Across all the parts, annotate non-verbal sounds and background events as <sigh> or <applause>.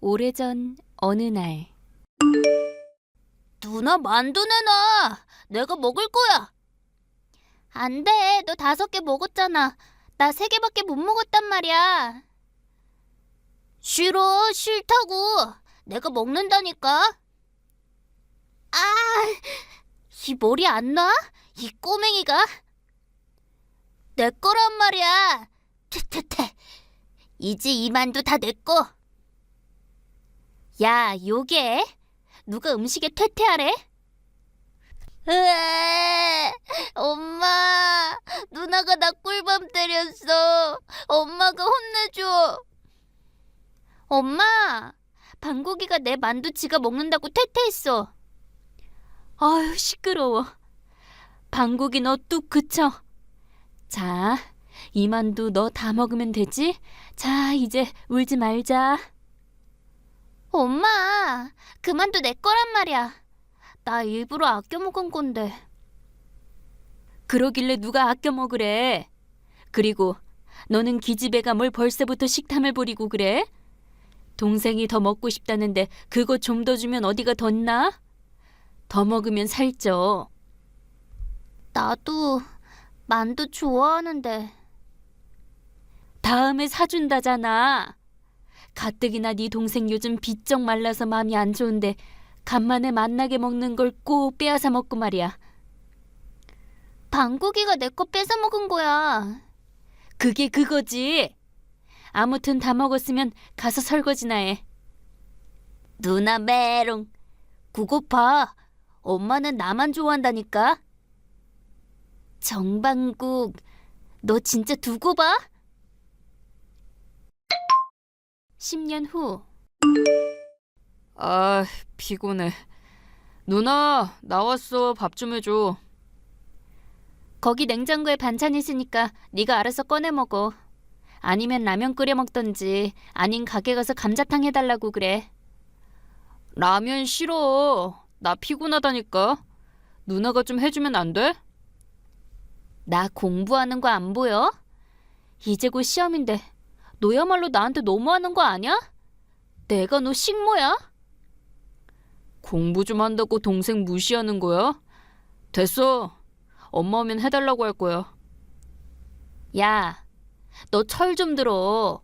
오래전 어느 날 누나 만두 내놔. 내가 먹을 거야. 안 돼. 너 다섯 개 먹었잖아. 나 세 개밖에 못 먹었단 말이야. 싫어. 싫다고. 내가 먹는다니까. 아, 이 머리 안 나? 이 꼬맹이가? 내 거란 말이야. 퇴퇴퇴. 이제 이 만두 다 내 거. 야, 요게 누가 음식에 퇴퇴하래? 으에, 엄마, 누나가 나 꿀밤 때렸어. 엄마가 혼내줘. 엄마, 방고기가 내 만두 지가 먹는다고 퇴퇴했어. 아유 시끄러워. 방국이 너뚝 그쳐. 자, 이 만두 너 다 먹으면 되지? 자, 이제 울지 말자. 엄마, 그 만두 내 거란 말이야. 나 일부러 아껴 먹은 건데. 그러길래 누가 아껴 먹으래. 그리고 너는 기집애가 뭘 벌써부터 식탐을 부리고 그래? 동생이 더 먹고 싶다는데 그거 좀 더 주면 어디가 덧나? 더 먹으면 살쪄. 나도 만두 좋아하는데. 다음에 사준다잖아. 가뜩이나 네 동생 요즘 비쩍 말라서 마음이 안 좋은데 간만에 만나게 먹는 걸 꼭 빼앗아 먹고 말이야. 방고기가 내 거 뺏어 먹은 거야. 그게 그거지. 아무튼 다 먹었으면 가서 설거지나 해. 누나 메롱. 그거 봐. 엄마는 나만 좋아한다니까. 정방국, 너 진짜 두고 봐. 10년 후 아, 피곤해. 누나, 나왔어. 밥 좀 해줘. 거기 냉장고에 반찬 있으니까 네가 알아서 꺼내 먹어. 아니면 라면 끓여 먹던지 아닌 가게 가서 감자탕 해달라고 그래. 라면 싫어. 나 피곤하다니까. 누나가 좀 해주면 안 돼? 나 공부하는 거 안 보여? 이제 곧 시험인데 너야말로 나한테 너무하는 거 아니야? 내가 너 식모야? 공부 좀 한다고 동생 무시하는 거야? 됐어. 엄마 오면 해달라고 할 거야. 야, 너 철 좀 들어.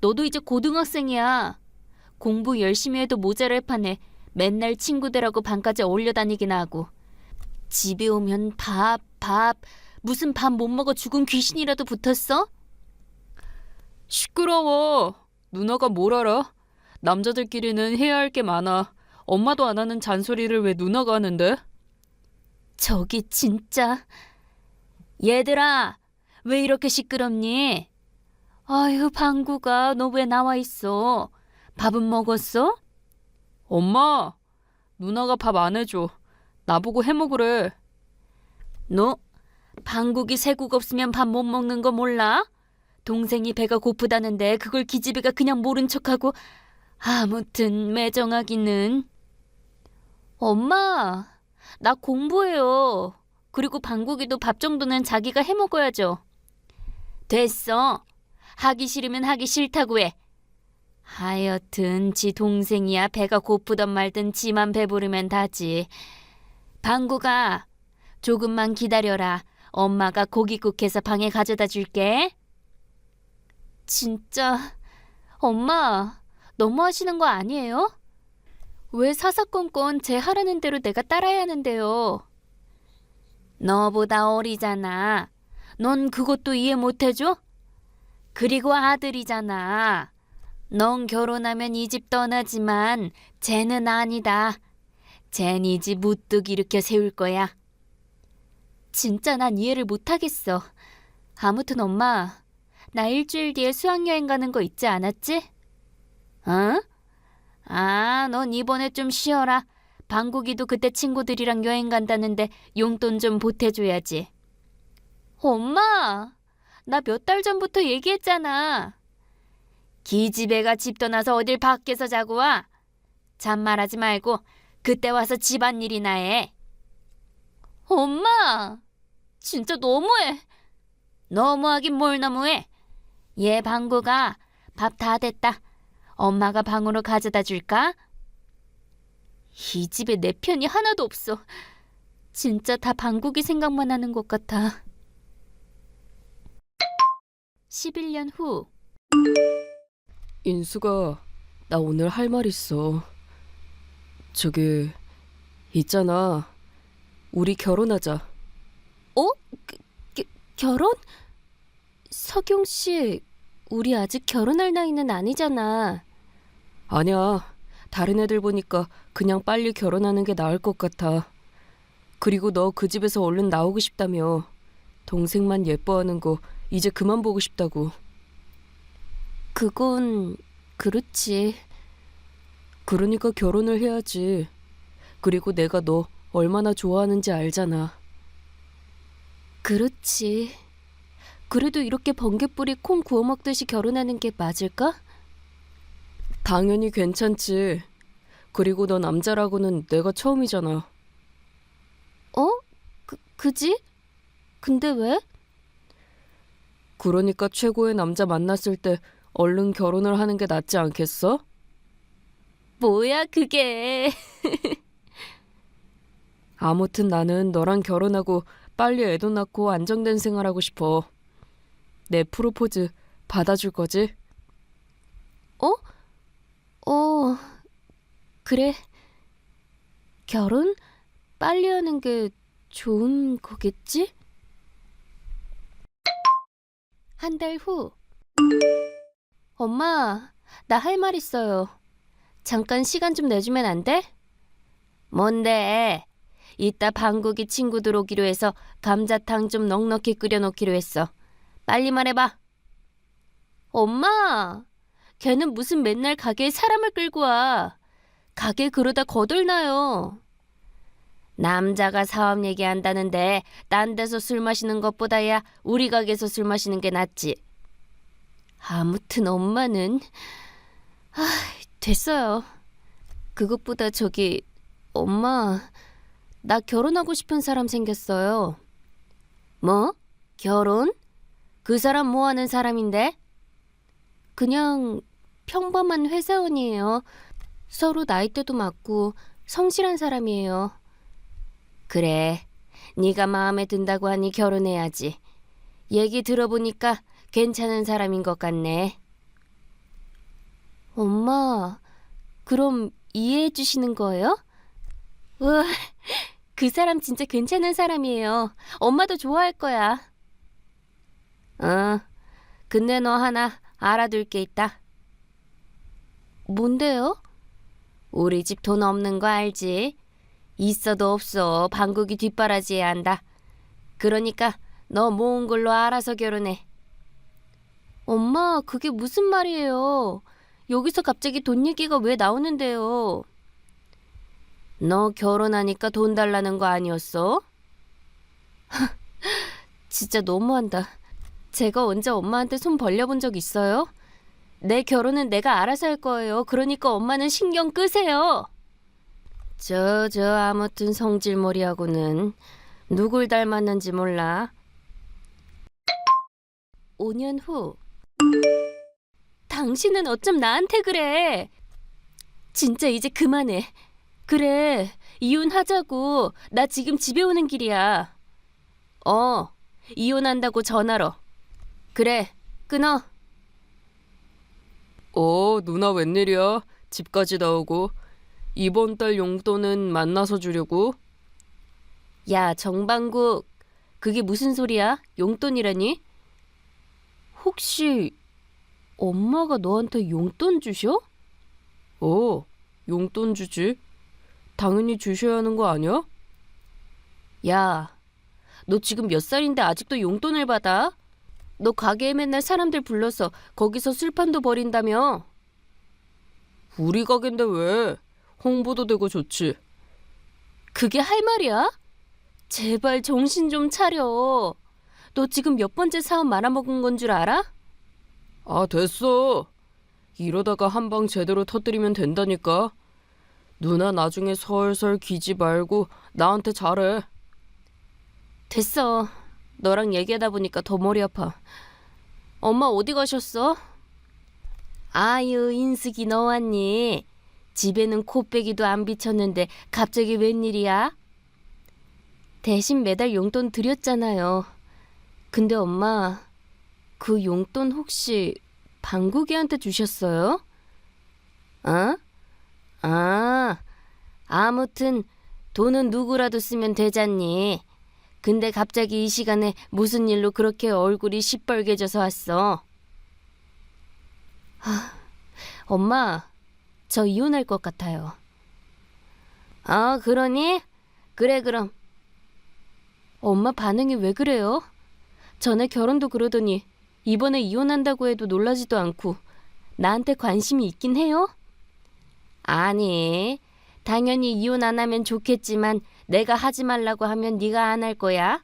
너도 이제 고등학생이야. 공부 열심히 해도 모자랄 판에 맨날 친구들하고 방까지 어울려 다니기나 하고. 집에 오면 밥, 밥, 무슨 밥 못 먹어 죽은 귀신이라도 붙었어? 시끄러워. 누나가 뭘 알아? 남자들끼리는 해야 할 게 많아. 엄마도 안 하는 잔소리를 왜 누나가 하는데? 저기 진짜. 얘들아, 왜 이렇게 시끄럽니? 아유, 방구가 너 왜 나와 있어? 밥은 먹었어? 엄마, 누나가 밥 안 해줘. 나보고 해 먹으래. 너 방국이 세국 없으면 밥 못 먹는 거 몰라? 동생이 배가 고프다는데 그걸 기집애가 그냥 모른 척하고 아무튼 매정하기는. 엄마 나 공부해요. 그리고 방국이도 밥 정도는 자기가 해 먹어야죠. 됐어. 하기 싫으면 하기 싫다고 해. 하여튼 지 동생이야 배가 고프던 말든 지만 배부르면 다지. 방구가 조금만 기다려라. 엄마가 고깃국 해서 방에 가져다 줄게. 진짜 엄마 너무 하시는 거 아니에요? 왜 사사건건 제 하라는 대로 내가 따라야 하는데요? 너보다 어리잖아. 넌 그것도 이해 못 해줘? 그리고 아들이잖아. 넌 결혼하면 이 집 떠나지만 쟤는 아니다. 쟨 이 집 무뚝 일으켜 세울 거야. 진짜 난 이해를 못하겠어. 아무튼 엄마, 나 일주일 뒤에 수학여행 가는 거 있지 않았지? 어? 아, 넌 이번에 좀 쉬어라. 방국이도 그때 친구들이랑 여행 간다는데 용돈 좀 보태줘야지. 엄마, 나 몇 달 전부터 얘기했잖아. 기집애가 집 떠나서 어딜 밖에서 자고 와. 잔말하지 말고 그때 와서 집안일이나 해. 엄마, 진짜 너무해. 너무하긴 뭘 너무해. 얘 방구가 밥 다 됐다. 엄마가 방으로 가져다 줄까? 이 집에 내 편이 하나도 없어. 진짜 다 방국이 생각만 하는 것 같아. 11년 후 인수가 나 오늘 할 말 있어. 저기 있잖아. 우리 결혼하자. 결혼? 석용 씨, 우리 아직 결혼할 나이는 아니잖아. 아니야. 다른 애들 보니까 그냥 빨리 결혼하는 게 나을 것 같아. 그리고 너 그 집에서 얼른 나오고 싶다며. 동생만 예뻐하는 거 이제 그만 보고 싶다고. 그건 그렇지. 그러니까 결혼을 해야지. 그리고 내가 너 얼마나 좋아하는지 알잖아. 그렇지. 그래도 이렇게 번개뿌리 콩 구워 먹듯이 결혼하는 게 맞을까? 당연히 괜찮지. 그리고 너 남자라고는 내가 처음이잖아. 어? 그, 그지? 근데 왜? 그러니까 최고의 남자 만났을 때 얼른 결혼을 하는 게 낫지 않겠어? 뭐야, 그게. 아무튼 나는 너랑 결혼하고 빨리 애도 낳고 안정된 생활하고 싶어. 내 프로포즈 받아줄 거지? 어, 그래. 결혼? 빨리 하는 게 좋은 거겠지? 한 달 후. 엄마, 나 할 말 있어요. 잠깐 시간 좀 내주면 안 돼? 뭔데? 이따 방국이 친구 들 오기로 해서 감자탕 좀 넉넉히 끓여놓기로 했어. 빨리 말해봐. 엄마, 걔는 무슨 맨날 가게에 사람을 끌고 와. 가게 그러다 거들나요. 남자가 사업 얘기한다는데 딴 데서 술 마시는 것보다야 우리 가게에서 술 마시는 게 낫지. 아무튼 엄마는 아, 됐어요. 그것보다 저기 엄마 나 결혼하고 싶은 사람 생겼어요. 뭐? 결혼? 그 사람 뭐 하는 사람인데? 그냥 평범한 회사원이에요. 서로 나이대도 맞고 성실한 사람이에요. 그래, 네가 마음에 든다고 하니 결혼해야지. 얘기 들어보니까 괜찮은 사람인 것 같네. 엄마, 그럼 이해해 주시는 거예요? 우와, 그 사람 진짜 괜찮은 사람이에요. 엄마도 좋아할 거야. 어, 근데 너 하나 알아둘 게 있다. 뭔데요? 우리 집 돈 없는 거 알지? 있어도 없어 방국이 뒷바라지해야 한다. 그러니까 너 모은 걸로 알아서 결혼해. 엄마, 그게 무슨 말이에요? 여기서 갑자기 돈 얘기가 왜 나오는데요? 너 결혼하니까 돈 달라는 거 아니었어? <laughs> 진짜 너무한다. 제가 언제 엄마한테 손 벌려본 적 있어요? 내 결혼은 내가 알아서 할 거예요. 그러니까 엄마는 신경 끄세요. 저, 저, 아무튼 성질머리하고는 누굴 닮았는지 몰라. 5년 후. 당신은 어쩜 나한테 그래? 진짜 이제 그만해. 그래, 이혼하자고. 나 지금 집에 오는 길이야. 어, 이혼한다고 전화로. 그래, 끊어. 어, 누나 웬일이야? 집까지 나오고. 이번 달 용돈은 만나서 주려고? 야, 정방국. 그게 무슨 소리야? 용돈이라니? 혹시 엄마가 너한테 용돈 주셔? 어, 용돈 주지. 당연히 주셔야 하는 거 아니야? 야, 너 지금 몇 살인데 아직도 용돈을 받아? 너 가게에 맨날 사람들 불러서 거기서 술판도 벌인다며? 우리 가게인데 왜? 홍보도 되고 좋지. 그게 할 말이야? 제발 정신 좀 차려. 너 지금 몇 번째 사업 말아먹은 건 줄 알아? 아, 됐어. 이러다가 한 방 제대로 터뜨리면 된다니까. 누나 나중에 설설 기지 말고 나한테 잘해. 됐어. 너랑 얘기하다 보니까 더 머리 아파. 엄마 어디 가셨어? 아유, 인숙이 너 왔니? 집에는 코빼기도 안 비쳤는데 갑자기 웬일이야? 대신 매달 용돈 드렸잖아요. 근데 엄마, 그 용돈 혹시 방국이한테 주셨어요? 어? 아, 아무튼 돈은 누구라도 쓰면 되잖니. 근데 갑자기 이 시간에 무슨 일로 그렇게 얼굴이 시뻘개져서 왔어? 아, 엄마, 저 이혼할 것 같아요. 아, 그러니? 그래, 그럼. 엄마 반응이 왜 그래요? 전에 결혼도 그러더니 이번에 이혼한다고 해도 놀라지도 않고 나한테 관심이 있긴 해요? 아니, 당연히 이혼 안 하면 좋겠지만 내가 하지 말라고 하면 네가 안 할 거야.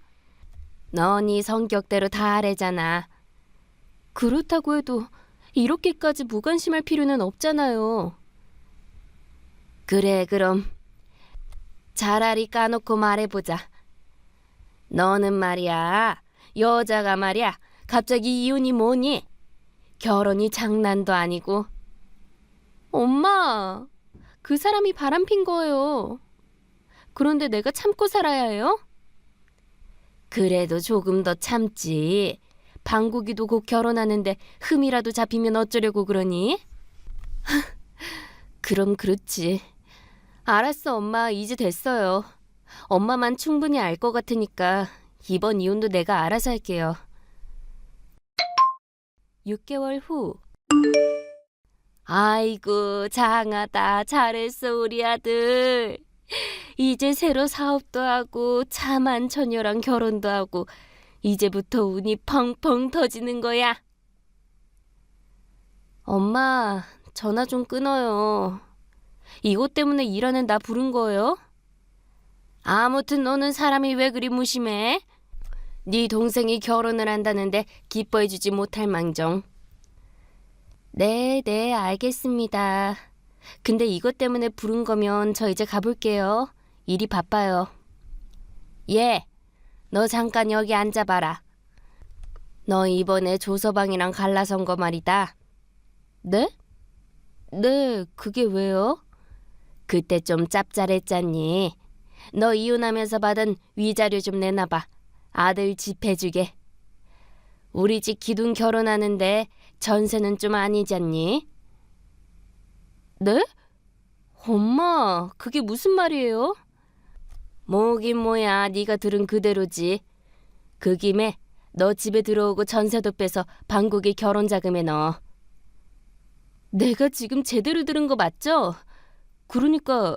너네 성격대로 다 하래잖아. 그렇다고 해도 이렇게까지 무관심할 필요는 없잖아요. 그래, 그럼 차라리 까놓고 말해보자. 너는 말이야, 여자가 말이야, 갑자기 이혼이 뭐니? 결혼이 장난도 아니고. 엄마, 그 사람이 바람핀 거예요. 그런데 내가 참고 살아야 해요? 그래도 조금 더 참지. 방국이도 곧 결혼하는데 흠이라도 잡히면 어쩌려고 그러니? <laughs> 그럼 그렇지. 알았어, 엄마. 이제 됐어요. 엄마만 충분히 알 것 같으니까 이번 이혼도 내가 알아서 할게요. 6개월 후. 아이고, 장하다. 잘했어, 우리 아들. 이제 새로 사업도 하고, 차만 처녀랑 결혼도 하고, 이제부터 운이 펑펑 터지는 거야. 엄마, 전화 좀 끊어요. 이것 때문에 일하는 나 부른 거예요? 아무튼 너는 사람이 왜 그리 무심해? 네 동생이 결혼을 한다는데 기뻐해주지 못할 망정. 네, 네, 알겠습니다. 근데 이것 때문에 부른 거면 저 이제 가볼게요. 일이 바빠요. 예, 너 잠깐 여기 앉아봐라. 너 이번에 조서방이랑 갈라선 거 말이다. 네? 네, 그게 왜요? 그때 좀 짭짤했잖니. 너 이혼하면서 받은 위자료 좀 내놔봐. 아들 집 해주게. 우리 집 기둥 결혼하는데 전세는 좀 아니잖니? 네? 엄마, 그게 무슨 말이에요? 뭐긴 뭐야, 네가 들은 그대로지. 그 김에 너 집에 들어오고 전세도 빼서 방국이 결혼 자금에 넣어. 내가 지금 제대로 들은 거 맞죠? 그러니까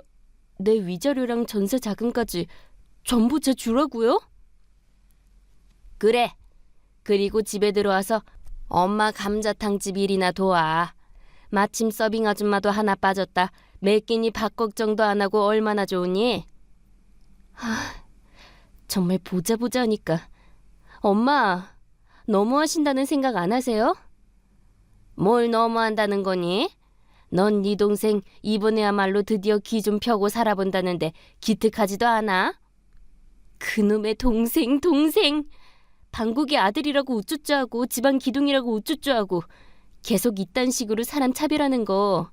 내 위자료랑 전세 자금까지 전부 제 주라고요? 그래. 그리고 집에 들어와서 엄마 감자탕집 일이나 도와. 마침 서빙 아줌마도 하나 빠졌다. 매 끼니 밥 걱정도 안 하고 얼마나 좋으니? 하, 정말 보자 보자 하니까. 엄마, 너무하신다는 생각 안 하세요? 뭘 너무한다는 거니? 넌 네 동생 이번에야말로 드디어 기좀 펴고 살아본다는데 기특하지도 않아? 그놈의 동생 동생 방국의 아들이라고 우쭈쭈하고 집안 기둥이라고 우쭈쭈하고 계속 이딴 식으로 사람 차별하는 거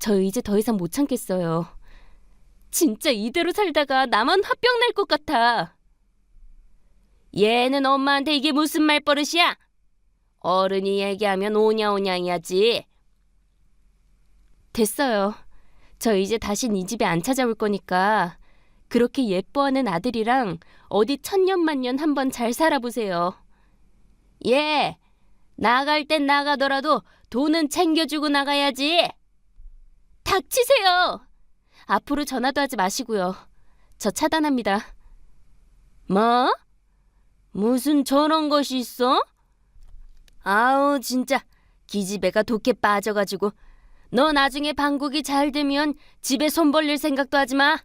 저 이제 더 이상 못 참겠어요. 진짜 이대로 살다가 나만 화병 날 것 같아. 얘는 엄마한테 이게 무슨 말버릇이야? 어른이 얘기하면 오냐오냐해야지. 됐어요. 저 이제 다신 이 집에 안 찾아올 거니까 그렇게 예뻐하는 아들이랑 어디 천년만년 한번 잘 살아보세요. 예, 나갈 땐 나가더라도 돈은 챙겨주고 나가야지. 닥치세요. 앞으로 전화도 하지 마시고요. 저 차단합니다. 뭐? 무슨 저런 것이 있어? 아우 진짜 기집애가 독해 빠져가지고 너 나중에 방국이 잘 되면 집에 손 벌릴 생각도 하지 마.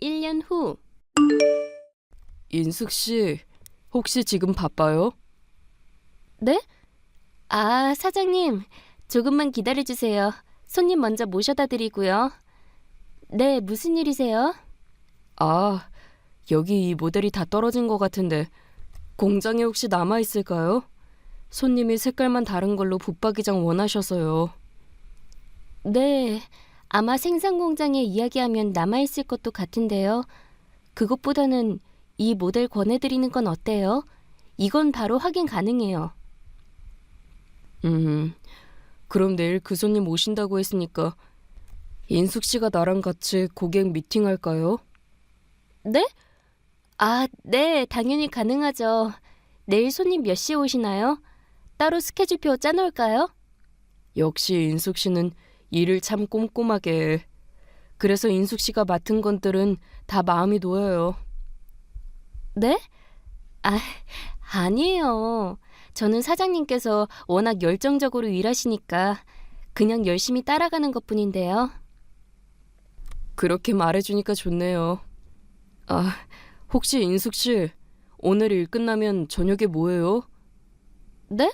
1년 후 인숙 씨, 혹시 지금 바빠요? 네? 아, 사장님. 조금만 기다려 주세요. 손님 먼저 모셔다 드리고요. 네, 무슨 일이세요? 아, 여기 이 모델이 다 떨어진 것 같은데 공장에 혹시 남아 있을까요? 손님이 색깔만 다른 걸로 붙박이장 원하셔서요. 네, 아마 생산 공장에 이야기하면 남아있을 것도 같은데요. 그것보다는 이 모델 권해드리는 건 어때요? 이건 바로 확인 가능해요. 음, 그럼 내일 그 손님 오신다고 했으니까 인숙 씨가 나랑 같이 고객 미팅 할까요? 네? 아, 네, 당연히 가능하죠. 내일 손님 몇 시에 오시나요? 따로 스케줄표 짜놓을까요? 역시 인숙 씨는 일을 참 꼼꼼하게 해. 그래서 인숙 씨가 맡은 것들은 다 마음이 놓여요. 네? 아, 아니에요. 저는 사장님께서 워낙 열정적으로 일하시니까 그냥 열심히 따라가는 것 뿐인데요. 그렇게 말해주니까 좋네요. 아, 혹시 인숙 씨 오늘 일 끝나면 저녁에 뭐해요? 네?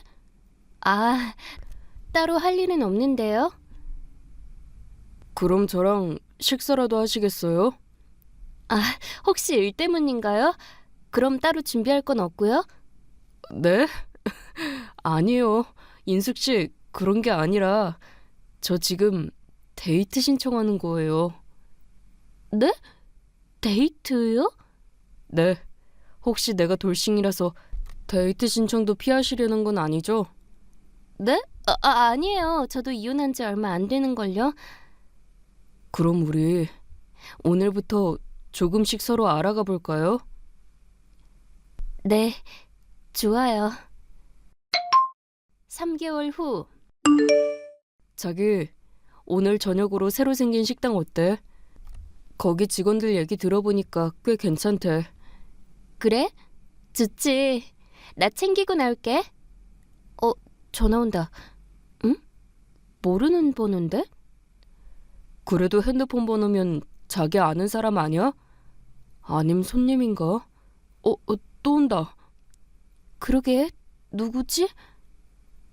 아, 따로 할 일은 없는데요. 그럼 저랑 식사라도 하시겠어요? 아, 혹시 일 때문인가요? 그럼 따로 준비할 건 없고요. 네? <laughs> 아니요. 인숙 씨 그런 게 아니라 저 지금 데이트 신청하는 거예요. 네? 데이트요? 네. 혹시 내가 돌싱이라서 데이트 신청도 피하시려는 건 아니죠? 네? 아, 아, 아니에요. 저도 이혼한 지 얼마 안 되는 걸요. 그럼 우리 오늘부터 조금씩 서로 알아가 볼까요? 네, 좋아요. 3개월 후, 자기 오늘 저녁으로 새로 생긴 식당 어때? 거기 직원들 얘기 들어보니까 꽤 괜찮대. 그래? 좋지. 나 챙기고 나올게. 어, 전화 온다. 응? 모르는 번호인데? 그래도 핸드폰 번호면 자기 아는 사람 아니야? 아님 손님인가? 어, 어, 또 온다. 그러게, 누구지?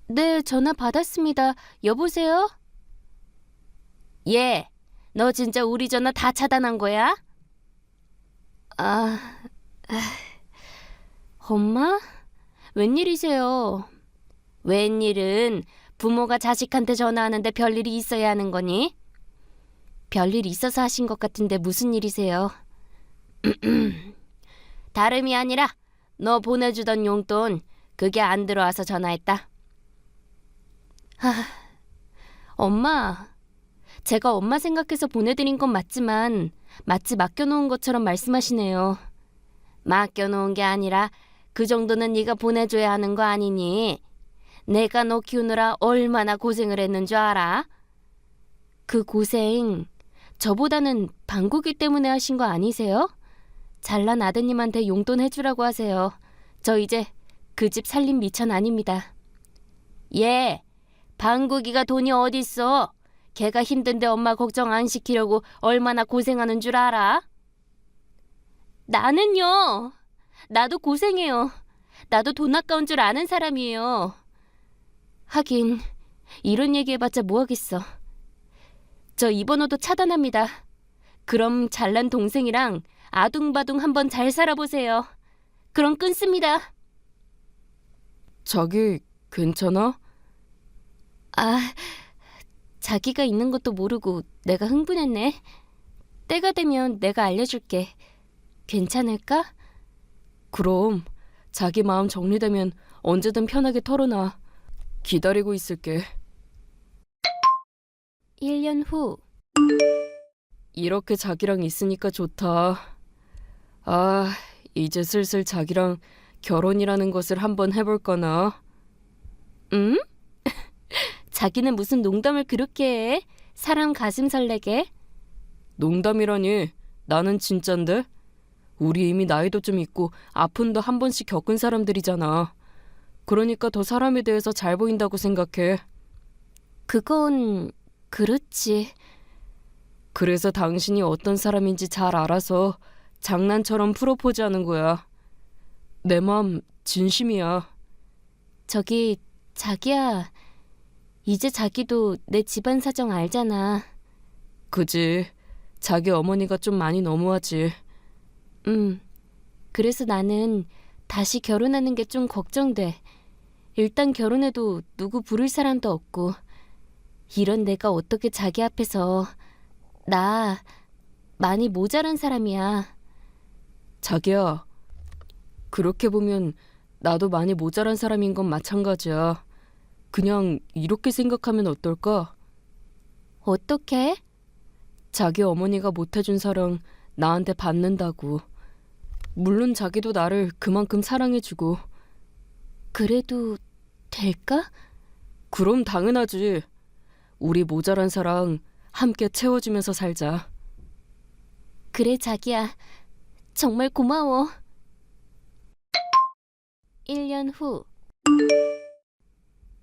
네, 전화 받았습니다. 여보세요? 예, 너 진짜 우리 전화 다 차단한 거야? 아, 아, 엄마? 웬일이세요? 웬일은 부모가 자식한테 전화하는데 별일이 있어야 하는 거니? 별일 있어서 하신 것 같은데 무슨 일이세요? <clears throat> 다름이 아니라 너 보내주던 용돈 그게 안 들어와서 전화했다. 하, 엄마, 제가 엄마 생각해서 보내드린 건 맞지만 마치 맡겨놓은 것처럼 말씀하시네요. 맡겨놓은 게 아니라 그 정도는 네가 보내줘야 하는 거 아니니? 내가 너 키우느라 얼마나 고생을 했는 줄 알아? 그 고생 저보다는 방구기 때문에 하신 거 아니세요? 잘난 아드님한테 용돈 해주라고 하세요. 저 이제 그 집 살림 미천 아닙니다. 예, 방구기가 돈이 어딨어? 걔가 힘든데 엄마 걱정 안 시키려고 얼마나 고생하는 줄 알아? 나는요. 나도 고생해요. 나도 돈 아까운 줄 아는 사람이에요. 하긴 이런 얘기해봤자 뭐하겠어. 저이 번호도 차단합니다. 그럼 잘난 동생이랑 아둥바둥 한번 잘 살아보세요. 그럼 끊습니다. 자기 괜찮아? 아, 자기가 있는 것도 모르고 내가 흥분했네. 때가 되면 내가 알려줄게. 괜찮을까? 그럼 자기 마음 정리되면 언제든 편하게 털어놔. 기다리고 있을게. 1년 후, 이렇게 자기랑 있으니까 좋다. 아, 이제 슬슬 자기랑 결혼이라는 것을 한번 해볼까나. 응? <laughs> 자기는 무슨 농담을 그렇게 해? 사람 가슴 설레게? 농담이라니. 나는 진짠데. 우리 이미 나이도 좀 있고 아픔도 한 번씩 겪은 사람들이잖아. 그러니까 더 사람에 대해서 잘 보인다고 생각해. 그건 그렇지. 그래서 당신이 어떤 사람인지 잘 알아서 장난처럼 프로포즈하는 거야. 내 마음 진심이야. 저기 자기야. 이제 자기도 내 집안 사정 알잖아. 그지. 자기 어머니가 좀 많이 너무하지. 음. 그래서 나는 다시 결혼하는 게 좀 걱정돼. 일단 결혼해도 누구 부를 사람도 없고 이런 내가 어떻게 자기 앞에서 나 많이 모자란 사람이야. 자기야, 그렇게 보면 나도 많이 모자란 사람인 건 마찬가지야. 그냥 이렇게 생각하면 어떨까? 어떻게? 자기 어머니가 못해준 사랑 나한테 받는다고. 물론 자기도 나를 그만큼 사랑해주고. 그래도 될까? 그럼 당연하지. 우리 모자란 사랑 함께 채워주면서 살자. 그래 자기야. 정말 고마워. 1년 후.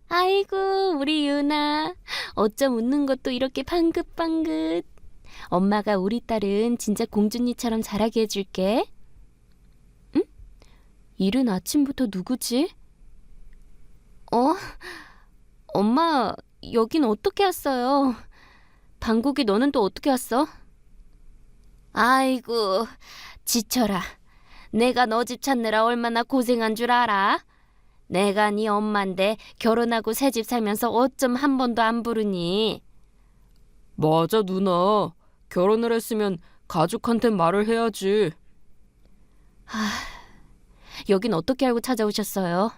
아이고, 우리 유나. 어쩜 웃는 것도 이렇게 방긋방긋. 엄마가 우리 딸은 진짜 공주님처럼 자라게 해줄게. 응? 이른 아침부터 누구지? 어? 엄마, 여긴 어떻게 왔어요? 방국이 너는 또 어떻게 왔어? 아이고, 지쳐라. 내가 너 집 찾느라 얼마나 고생한 줄 알아? 내가 네 엄마인데 결혼하고 새 집 살면서 어쩜 한 번도 안 부르니? 맞아, 누나. 결혼을 했으면 가족한테 말을 해야지. 여긴 어떻게 알고 찾아오셨어요?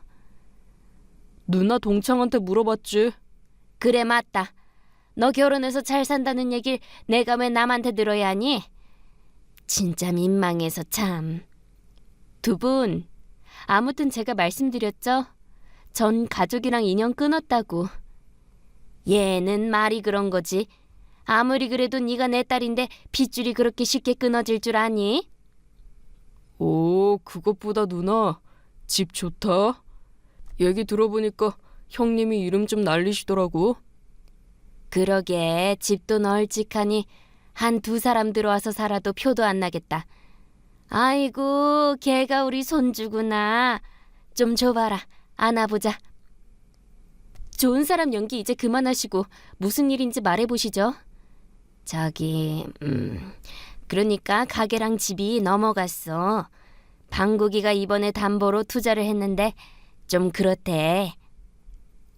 누나 동창한테 물어봤지. 그래 맞다. 너 결혼해서 잘 산다는 얘길 내가 왜 남한테 들어야 하니? 진짜 민망해서 참. 두 분, 아무튼 제가 말씀드렸죠? 전 가족이랑 인연 끊었다고. 얘는 말이 그런 거지. 아무리 그래도 네가 내 딸인데 핏줄이 그렇게 쉽게 끊어질 줄 아니? 오, 그것보다 누나, 집 좋다. 얘기 들어보니까 형님이 이름 좀 날리시더라고. 그러게 집도 널찍하니 한 두 사람 들어와서 살아도 표도 안 나겠다. 아이고 걔가 우리 손주구나. 좀 줘봐라. 안아보자. 좋은 사람 연기 이제 그만하시고 무슨 일인지 말해보시죠. 저기 음 그러니까 가게랑 집이 넘어갔어. 방국이가 이번에 담보로 투자를 했는데 좀 그렇대.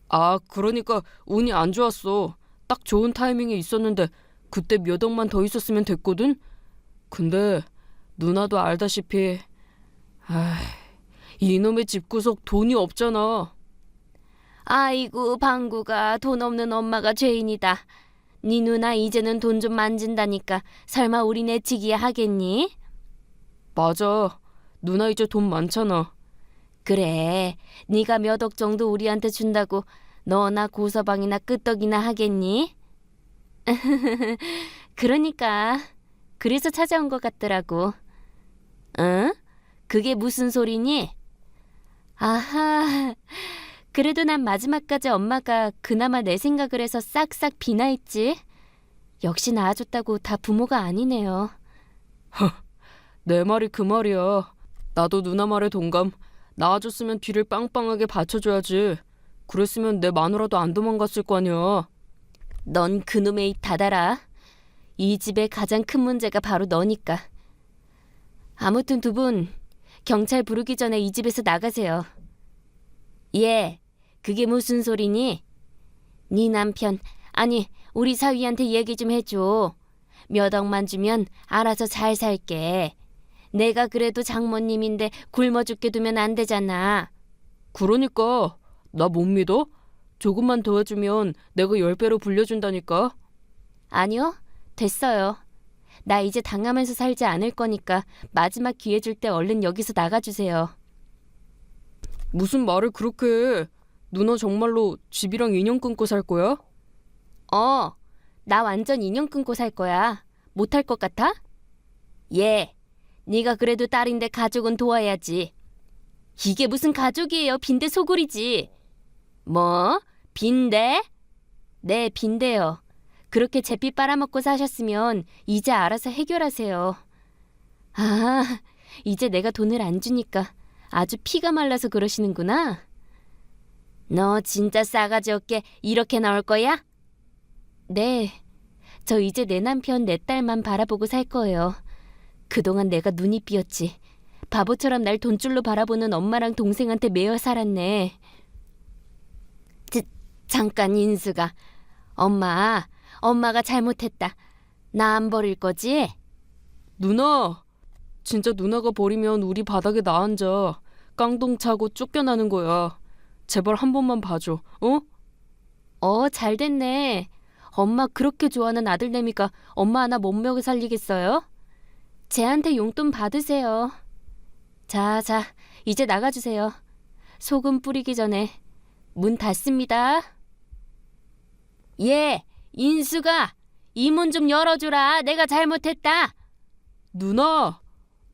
아, 그러니까 운이 안 좋았어. 딱 좋은 타이밍에 있었는데 그때 몇 억만 더 있었으면 됐거든. 근데 누나도 알다시피 아, 이놈의 집구석 돈이 없잖아. 아이고 방구가 돈 없는 엄마가 죄인이다. 네 누나 이제는 돈 좀 만진다니까 설마 우리 내치기야 하겠니? 맞아. 누나 이제 돈 많잖아. 그래 네가 몇 억 정도 우리한테 준다고 너나 고서방이나 끄떡이나 하겠니? <laughs> 그러니까 그래서 찾아온 것 같더라고. 응? 그게 무슨 소리니? 아하. 그래도 난 마지막까지 엄마가 그나마 내 생각을 해서 싹싹 비나했지. 역시 낳아줬다고 다 부모가 아니네요. <laughs> 내 말이 그 말이야. 나도 누나 말에 동감. 낳아줬으면 뒤를 빵빵하게 받쳐줘야지. 그랬으면 내 마누라도 안 도망갔을 거 아니야. 넌 그놈의 입 닫아라. 이 집의 가장 큰 문제가 바로 너니까. 아무튼 두 분 경찰 부르기 전에 이 집에서 나가세요. 예, 그게 무슨 소리니? 네 남편, 아니 우리 사위한테 얘기 좀 해줘. 몇 억만 주면 알아서 잘 살게. 내가 그래도 장모님인데 굶어 죽게 두면 안 되잖아. 그러니까 나 못 믿어? 조금만 더 해주면 내가 열 배로 불려준다니까. 아니요, 됐어요. 나 이제 당하면서 살지 않을 거니까 마지막 기회 줄 때 얼른 여기서 나가주세요. 무슨 말을 그렇게 해? 누나 정말로 집이랑 인연 끊고 살 거야? 어, 나 완전 인연 끊고 살 거야. 못할 것 같아? 예, 네가 그래도 딸인데 가족은 도와야지. 이게 무슨 가족이에요? 빈대 소굴이지. 뭐? 빈대? 네, 빈대요. 그렇게 제빛 빨아먹고 사셨으면 이제 알아서 해결하세요. 아, 이제 내가 돈을 안 주니까 아주 피가 말라서 그러시는구나. 너 진짜 싸가지 없게 이렇게 나올 거야? 네. 저 이제 내 남편 내 딸만 바라보고 살 거예요. 그동안 내가 눈이 삐었지. 바보처럼 날 돈줄로 바라보는 엄마랑 동생한테 매여 살았네. 잠깐 인수가 엄마, 엄마가 잘못했다. 나 안 버릴 거지? 누나, 진짜 누나가 버리면 우리 바닥에 나 앉아. 깡동 차고 쫓겨나는 거야. 제발 한 번만 봐줘, 어? 어, 잘 됐네. 엄마 그렇게 좋아하는 아들내미가 엄마 하나 못 먹여 살리겠어요? 쟤한테 용돈 받으세요. 자, 자, 이제 나가주세요. 소금 뿌리기 전에 문 닫습니다. 예, 인수가 이 문 좀 열어주라. 내가 잘못했다. 누나,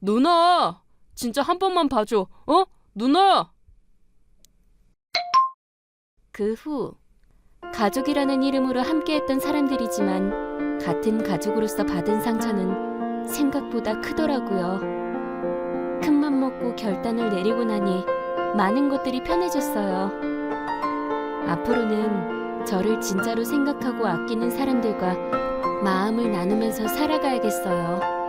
누나, 진짜 한 번만 봐줘, 어? 누나! 그 후 가족이라는 이름으로 함께했던 사람들이지만 같은 가족으로서 받은 상처는 생각보다 크더라고요. 큰맘 먹고 결단을 내리고 나니 많은 것들이 편해졌어요. 앞으로는 저를 진짜로 생각하고 아끼는 사람들과 마음을 나누면서 살아가야겠어요.